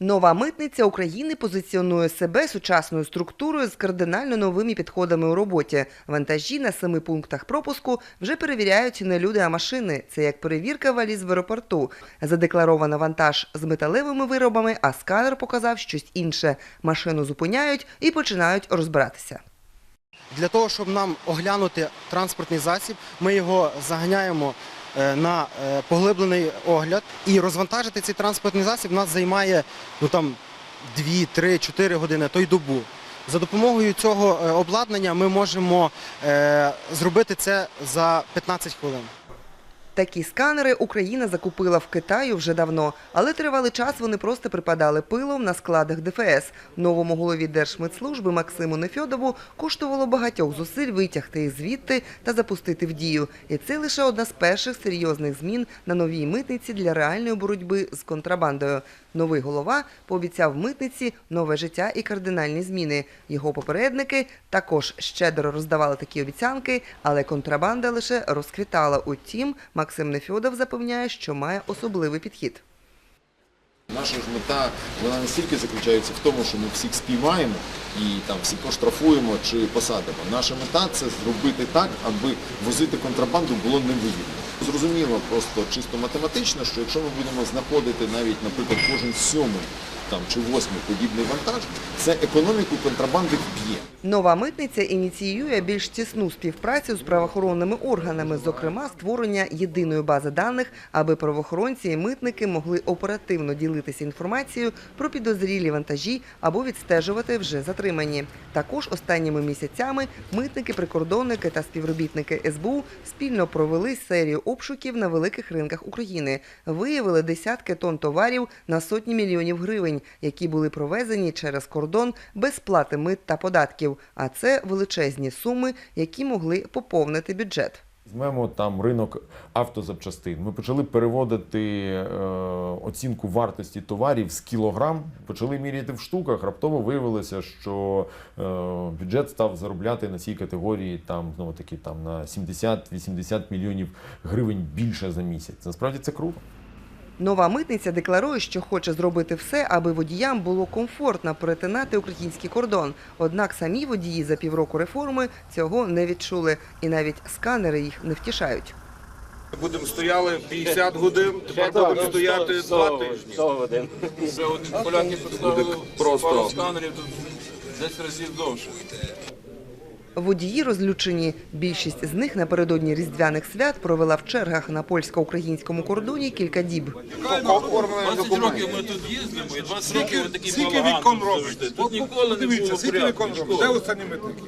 Нова митниця України позиціонує себе сучасною структурою з кардинально новими підходами у роботі. Вантажі на семи пунктах пропуску вже перевіряють не люди, а машини. Це як перевірка валіз в аеропорту. Задекларовано вантаж з металевими виробами, а сканер показав щось інше. Машину зупиняють і починають розбиратися. Для того, щоб нам оглянути транспортний засіб, ми його заганяємо на е, поглиблений огляд і розвантажити цей транспортний засіб нас займає ну, там, 2, 3, 4 години, то й добу. За допомогою цього е, обладнання ми можемо е, зробити це за 15 хвилин. Такі сканери Україна закупила в Китаю вже давно, але тривалий час вони просто припадали пилом на складах ДФС. Новому голові Держмитслужби Максиму Нефьодову коштувало багатьох зусиль витягти їх звідти та запустити в дію. І це лише одна з перших серйозних змін на новій митниці для реальної боротьби з контрабандою. Новий голова пообіцяв митниці нове життя і кардинальні зміни. Його попередники також щедро роздавали такі обіцянки, але контрабанда лише розквітала. Утім, Максим Нефьодов запевняє, що має особливий підхід. Наша ж мета вона не стільки заключається в тому, що ми всіх спіймаємо і там всіх поштрафуємо чи посадимо. Наша мета це зробити так, аби возити контрабанду було невигідно. Зрозуміло просто чисто математично, що якщо ми будемо знаходити навіть, наприклад, кожен сьомий там чи восьмий подібний вантаж, це економіку контрабанди вб'є. Нова митниця ініціює більш тісну співпрацю з правоохоронними органами, зокрема створення єдиної бази даних, аби правоохоронці і митники могли оперативно ділитися інформацією про підозрілі вантажі або відстежувати вже затримані. Також останніми місяцями митники, прикордонники та співробітники СБУ спільно провели серію обшуків на великих ринках України. Виявили десятки тонн товарів на сотні мільйонів гривень, які були провезені через кордон без плати мит та податків. А це величезні суми, які могли поповнити бюджет. Візьмемо там ринок автозапчастин. Ми почали переводити е, оцінку вартості товарів з кілограм, почали міряти в штуках. Раптово виявилося, що е, бюджет став заробляти на цій категорії там знову таки там на 70-80 мільйонів гривень більше за місяць. Насправді це круто. Нова митниця декларує, що хоче зробити все, аби водіям було комфортно перетинати український кордон. Однак самі водії за півроку реформи цього не відчули, і навіть сканери їх не втішають. Будемо стояли 50 годин, тепер будемо стояти 2 тижні. Вже один поляки поставили просто. пару сканерів, тут 10 разів довше. Водії розлючені. Більшість з них напередодні різдвяних свят провела в чергах на польсько-українському кордоні кілька діб. 20 років ми тут їздимо, і 20 років ми такі Скільки балаган вікон завжди. робить? Тут ніколи не Дивіться, скільки порядку. вікон робить? Де останні митники?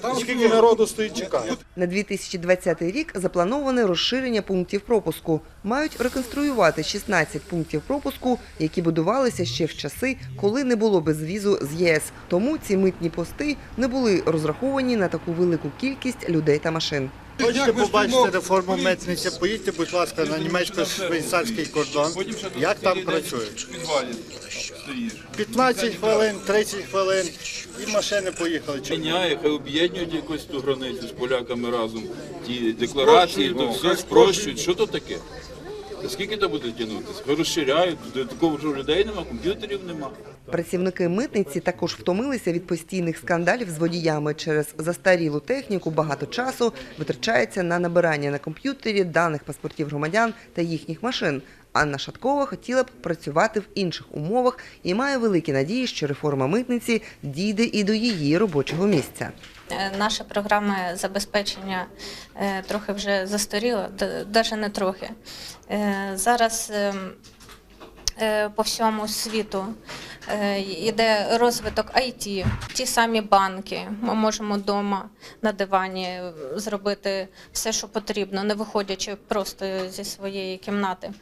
Там скільки народу стоїть чекає. На 2020 рік заплановане розширення пунктів пропуску. Мають реконструювати 16 пунктів пропуску, які будувалися ще в часи, коли не було безвізу з ЄС. Тому ці митні пости не були розраховані на таку велику кількість людей та машин. Хочете побачити реформу митниці, поїдьте, будь ласка, на німецько-швейцарський кордон. Як там працюють? Стоїш. 15 хвилин, 30 хвилин і машини поїхали. Міняє, хай об'єднують якусь ту границю з поляками разом. Ті декларації, то все спрощують. Що то таке? Та скільки то буде тягнутися? Розширяють, додатково вже людей нема, комп'ютерів нема. Працівники митниці також втомилися від постійних скандалів з водіями. Через застарілу техніку багато часу витрачається на набирання на комп'ютері даних паспортів громадян та їхніх машин. Анна Шаткова хотіла б працювати в інших умовах і має великі надії, що реформа митниці дійде і до її робочого місця. Е, Наша програма забезпечення е, трохи вже застаріла, навіть не трохи. Е, Зараз ем, по всьому світу йде розвиток IT, ті самі банки. Ми можемо вдома на дивані зробити все, що потрібно, не виходячи просто зі своєї кімнати.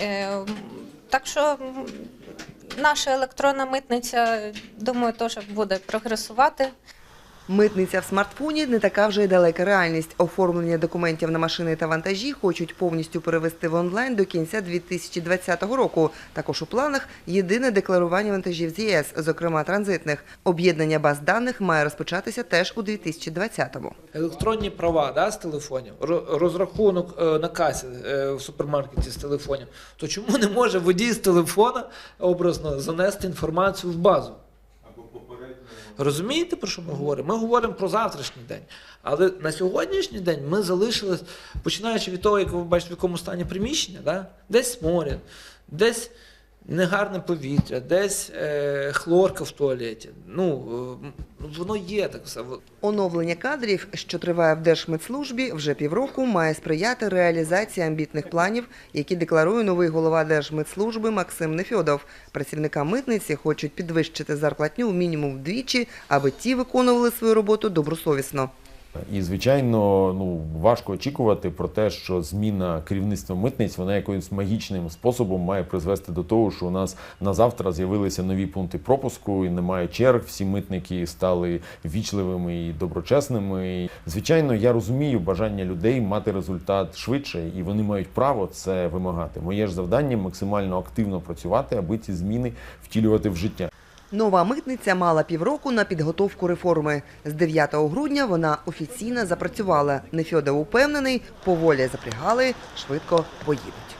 Е, Так що наша електронна митниця, думаю, теж буде прогресувати. Митниця в смартфоні не така вже й далека реальність. Оформлення документів на машини та вантажі хочуть повністю перевести в онлайн до кінця 2020 року. Також у планах єдине декларування вантажів з ЄС, зокрема транзитних. Об'єднання баз даних має розпочатися теж у 2020-му. електронні права да, з телефонів, ро- розрахунок е, на касі е, в супермаркеті з телефонів, то чому не може водій з телефона образно занести інформацію в базу? Розумієте, про що ми говоримо? Ми говоримо про завтрашній день. Але на сьогоднішній день ми залишились, починаючи від того, як ви бачите, в якому стані приміщення, да? десь сморід, десь негарне повітря, десь е, хлорка в туалеті. Ну, е, воно є так все. Оновлення кадрів, що триває в Держмитслужбі вже півроку, має сприяти реалізації амбітних планів, які декларує новий голова Держмитслужби Максим Нефьодов. Працівника митниці хочуть підвищити зарплатню мінімум вдвічі, аби ті виконували свою роботу добросовісно. І звичайно, ну важко очікувати про те, що зміна керівництва митниць вона якимось магічним способом має призвести до того, що у нас на завтра з'явилися нові пункти пропуску, і немає черг. Всі митники стали вічливими і доброчесними. Звичайно, я розумію бажання людей мати результат швидше, і вони мають право це вимагати. Моє ж завдання максимально активно працювати, аби ці зміни втілювати в життя. Нова митниця мала півроку на підготовку реформи. З 9 грудня вона офіційно запрацювала. Нефьодов упевнений, поволі запрягали, швидко поїдуть.